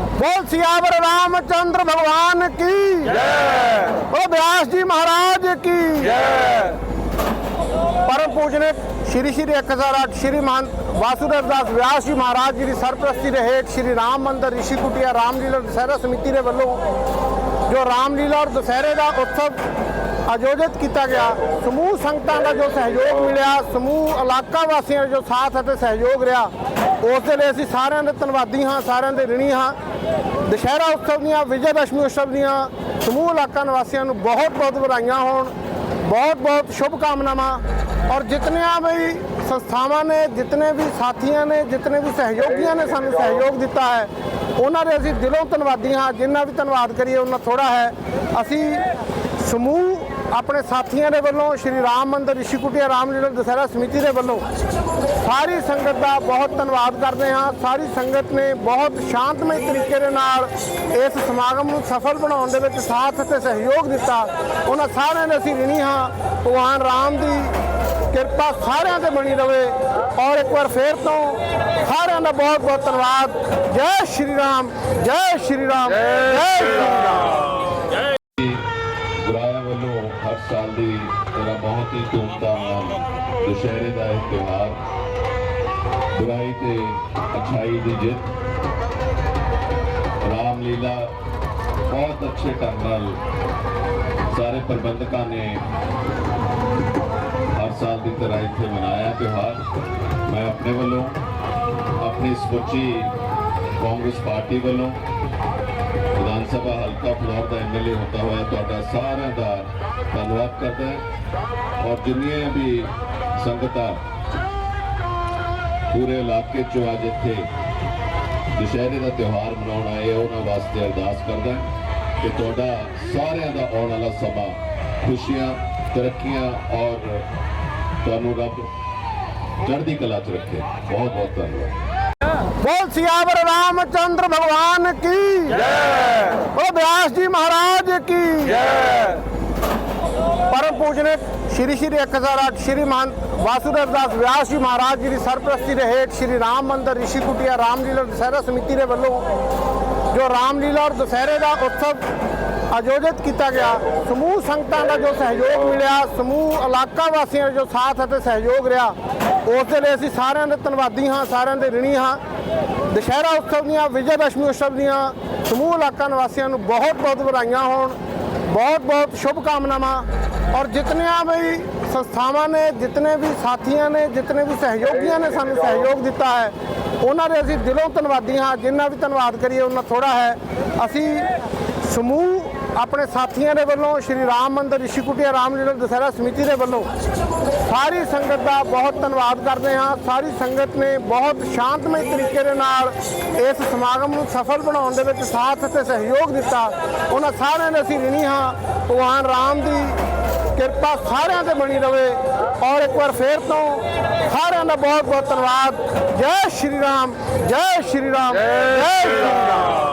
बोल सियावर रामचंद्र भगवान की बोल व्यास जी महाराज की परम पूजने श्री श्री एक हज़ार आठ श्री मान वासुदेव दास व्यास जी महाराज जी की सरप्रस्ती के हेठ श्री राम मंदिर ऋषि कुटिया रामलीला दशहरा समिति के वालों जो रामलीला और दशहरे का उत्सव ਆਯੋਜਿਤ ਕੀਤਾ ਗਿਆ। ਸਮੂਹ ਸੰਗਤਾਂ ਦਾ ਜੋ ਸਹਿਯੋਗ ਮਿਲਿਆ, ਸਮੂਹ ਇਲਾਕਾ ਵਾਸੀਆਂ ਦਾ ਜੋ ਸਾਥ ਅਤੇ ਸਹਿਯੋਗ ਰਿਹਾ, ਉਸ ਦੇ ਲਈ ਅਸੀਂ ਸਾਰਿਆਂ ਦੇ ਧੰਨਵਾਦੀ ਹਾਂ, ਸਾਰਿਆਂ ਦੇ ਰਿਣੀ ਹਾਂ। ਦੁਸ਼ਹਿਰਾ ਉਤਸਵ ਦੀਆਂ, ਵਿਜੇ ਦਸ਼ਮੀ ਉਤਸਵ ਦੀਆਂ ਸਮੂਹ ਇਲਾਕਾ ਨਿਵਾਸੀਆਂ ਨੂੰ ਬਹੁਤ ਬਹੁਤ ਵਧਾਈਆਂ ਹੋਣ, ਬਹੁਤ ਬਹੁਤ ਸ਼ੁਭ ਕਾਮਨਾਵਾਂ ਔਰ ਜਿਤਨੀਆਂ ਵੀ ਸੰਸਥਾਵਾਂ ਨੇ, ਜਿਤਨੇ ਵੀ ਸਾਥੀਆਂ ਨੇ, ਜਿਤਨੇ ਵੀ ਸਹਿਯੋਗੀਆਂ ਨੇ ਸਾਨੂੰ ਸਹਿਯੋਗ ਦਿੱਤਾ ਹੈ, ਉਹਨਾਂ ਦੇ ਅਸੀਂ ਦਿਲੋਂ ਧੰਨਵਾਦੀ ਹਾਂ। ਜਿੰਨਾ ਵੀ ਧੰਨਵਾਦ ਕਰੀਏ, ਉਹਨਾਂ ਥੋੜਾ ਹੈ। ਅਸੀਂ ਸਮੂਹ ਆਪਣੇ ਸਾਥੀਆਂ ਦੇ ਵੱਲੋਂ, ਸ਼੍ਰੀ ਰਾਮ ਮੰਦਰ, ਰਿਸ਼ੀ ਕੁਟੀਆ ਰਾਮਲੀਲਾ ਦਸਹਿਰਾ ਸਮਿਤੀ ਦੇ ਵੱਲੋਂ ਸਾਰੀ ਸੰਗਤ ਦਾ ਬਹੁਤ ਧੰਨਵਾਦ ਕਰਦੇ ਹਾਂ। ਸਾਰੀ ਸੰਗਤ ਨੇ ਬਹੁਤ ਸ਼ਾਂਤਮਈ ਤਰੀਕੇ ਦੇ ਨਾਲ ਇਸ ਸਮਾਗਮ ਨੂੰ ਸਫਲ ਬਣਾਉਣ ਦੇ ਵਿੱਚ ਸਾਥ ਅਤੇ ਸਹਿਯੋਗ ਦਿੱਤਾ। ਉਹਨਾਂ ਸਾਰਿਆਂ ਦੇ ਅਸੀਂ ਰਿਣੀ ਹਾਂ। ਭਗਵਾਨ ਰਾਮ ਦੀ ਕਿਰਪਾ ਸਾਰਿਆਂ ਤੇ ਬਣੀ ਰਵੇ। ਔਰ ਇੱਕ ਵਾਰ ਫੇਰ ਤੋਂ ਸਾਰਿਆਂ ਦਾ ਬਹੁਤ ਬਹੁਤ ਧੰਨਵਾਦ। ਜੈ ਸ਼੍ਰੀ ਰਾਮ, ਜੈ ਸ਼੍ਰੀ ਰਾਮ, ਜੈ ਸ਼੍ਰੀ ਰਾਮ। ਤਰ੍ਹਾਂ ਬਹੁਤ ਹੀ ਧੂਮਧਾਮ ਨਾਲ ਦੁਸ਼ਹਿਰੇ ਦਾ ਇਹ ਤਿਉਹਾਰ ਬੁਰਾਈ ਤੇ ਅਛਾਈ ਦੀ ਜਿੱਤ ਰਾਮਲੀਲਾ ਬਹੁਤ ਅੱਛੇ ਢੰਗ ਨਾਲ ਸਾਰੇ ਪ੍ਰਬੰਧਕਾਂ ਨੇ ਹਰ ਸਾਲ ਦੀ ਤਰ੍ਹਾਂ ਇੱਥੇ ਮਨਾਇਆ ਤਿਉਹਾਰ ਮੈਂ ਆਪਣੇ ਵੱਲੋਂ ਆਪਣੀ ਸਮੁੱਚੀ ਕਾਂਗਰਸ ਪਾਰਟੀ ਵੱਲੋਂ ਵਿਧਾਨ ਸਭਾ ਹਲਕਾ ਫਲੋਰ ਦਾ ਐਮਐਲਏ ਹੁੰਦਾ ਹੋਇਆ ਤੁਹਾਡਾ ਸਾਰਿਆਂ ਦਾ ਧੰਨਵਾਦ ਕਰਦਾ ਔਰ ਜਿੰਨੀਆਂ ਵੀ ਸੰਗਤਾਂ ਪੂਰੇ ਇਲਾਕੇ ਚੋਂ ਅੱਜ ਇੱਥੇ ਦੁਸ਼ਹਿਰੇ ਦਾ ਤਿਉਹਾਰ ਮਨਾਉਣ ਆਏ ਆ, ਉਹਨਾਂ ਵਾਸਤੇ ਅਰਦਾਸ ਕਰਦਾ ਕਿ ਤੁਹਾਡਾ ਸਾਰਿਆਂ ਦਾ ਆਉਣ ਵਾਲਾ ਸਮਾਂ ਖੁਸ਼ੀਆਂ ਤਰੱਕੀਆਂ ਔਰ ਤੁਹਾਨੂੰ ਰੱਬ ਚੜ੍ਹਦੀ ਕਲਾ 'ਚ ਰੱਖੇ। ਬਹੁਤ ਬਹੁਤ ਧੰਨਵਾਦ। बोल सियावर रामचंद्र भगवान की बोलो व्यास जी महाराज की परम पूजने श्री श्री एक हजार आठ श्री मान वासुदेव दास व्यास जी महाराज जी की सरप्रस्ती के हेठ श्री राम मंदिर ऋषि कुटिया रामलीला दशहरा समिति के वालों जो रामलीला और दशहरे का उत्सव आयोजित किया गया समूह संगतां का जो सहयोग मिलिया समूह इलाका वासियों जो साथ सहयोग रहा उस लिए असं सारे धनवादी हाँ सारे ऋणी हाँ ਦੁਸ਼ਹਿਰਾ ਉਤਸਵ ਦੀਆਂ ਵਿਜੇ ਦਸ਼ਮੀ ਉਤਸਵ ਦੀਆਂ ਸਮੂਹ ਇਲਾਕਾ ਨਿਵਾਸੀਆਂ ਨੂੰ ਬਹੁਤ ਬਹੁਤ ਵਧਾਈਆਂ ਹੋਣ, ਬਹੁਤ ਬਹੁਤ ਸ਼ੁਭ ਕਾਮਨਾਵਾਂ ਔਰ ਜਿਤਨੀਆਂ ਵੀ ਸੰਸਥਾਵਾਂ ਨੇ, ਜਿਤਨੇ ਵੀ ਸਾਥੀਆਂ ਨੇ, ਜਿਤਨੇ ਵੀ ਸਹਿਯੋਗੀਆਂ ਨੇ ਸਾਨੂੰ ਸਹਿਯੋਗ ਦਿੱਤਾ ਹੈ, ਉਹਨਾਂ ਦੇ ਅਸੀਂ ਦਿਲੋਂ ਧੰਨਵਾਦੀ ਹਾਂ। ਜਿੰਨਾ ਵੀ ਧੰਨਵਾਦ ਕਰੀਏ, ਉਹਨਾਂ ਥੋੜਾ ਹੈ। ਅਸੀਂ ਸਮੂਹ ਆਪਣੇ ਸਾਥੀਆਂ ਦੇ ਵੱਲੋਂ, ਸ਼੍ਰੀ ਰਾਮ ਮੰਦਰ ਰਿਸ਼ੀ ਕੁਟੀਆ ਰਾਮਲੀਲਾ ਦਸਹਿਰਾ ਸਮਿਤੀ ਦੇ ਵੱਲੋਂ ਸਾਰੀ ਸੰਗਤ ਦਾ ਬਹੁਤ ਧੰਨਵਾਦ ਕਰਦੇ ਹਾਂ। ਸਾਰੀ ਸੰਗਤ ਨੇ ਬਹੁਤ ਸ਼ਾਂਤਮਈ ਤਰੀਕੇ ਦੇ ਨਾਲ ਇਸ ਸਮਾਗਮ ਨੂੰ ਸਫਲ ਬਣਾਉਣ ਦੇ ਵਿੱਚ ਸਾਥ ਅਤੇ ਸਹਿਯੋਗ ਦਿੱਤਾ। ਉਹਨਾਂ ਸਾਰਿਆਂ ਦੇ ਅਸੀਂ ਰਿਣੀ ਹਾਂ। ਭਗਵਾਨ ਰਾਮ ਦੀ ਕਿਰਪਾ ਸਾਰਿਆਂ ਤੇ ਬਣੀ ਰਵੇ। ਔਰ ਇੱਕ ਵਾਰ ਫੇਰ ਤੋਂ ਸਾਰਿਆਂ ਦਾ ਬਹੁਤ ਬਹੁਤ ਧੰਨਵਾਦ। ਜੈ ਸ਼੍ਰੀ ਰਾਮ, ਜੈ ਸ਼੍ਰੀ ਰਾਮ, ਜੈ ਸ਼੍ਰੀ ਰਾਮ।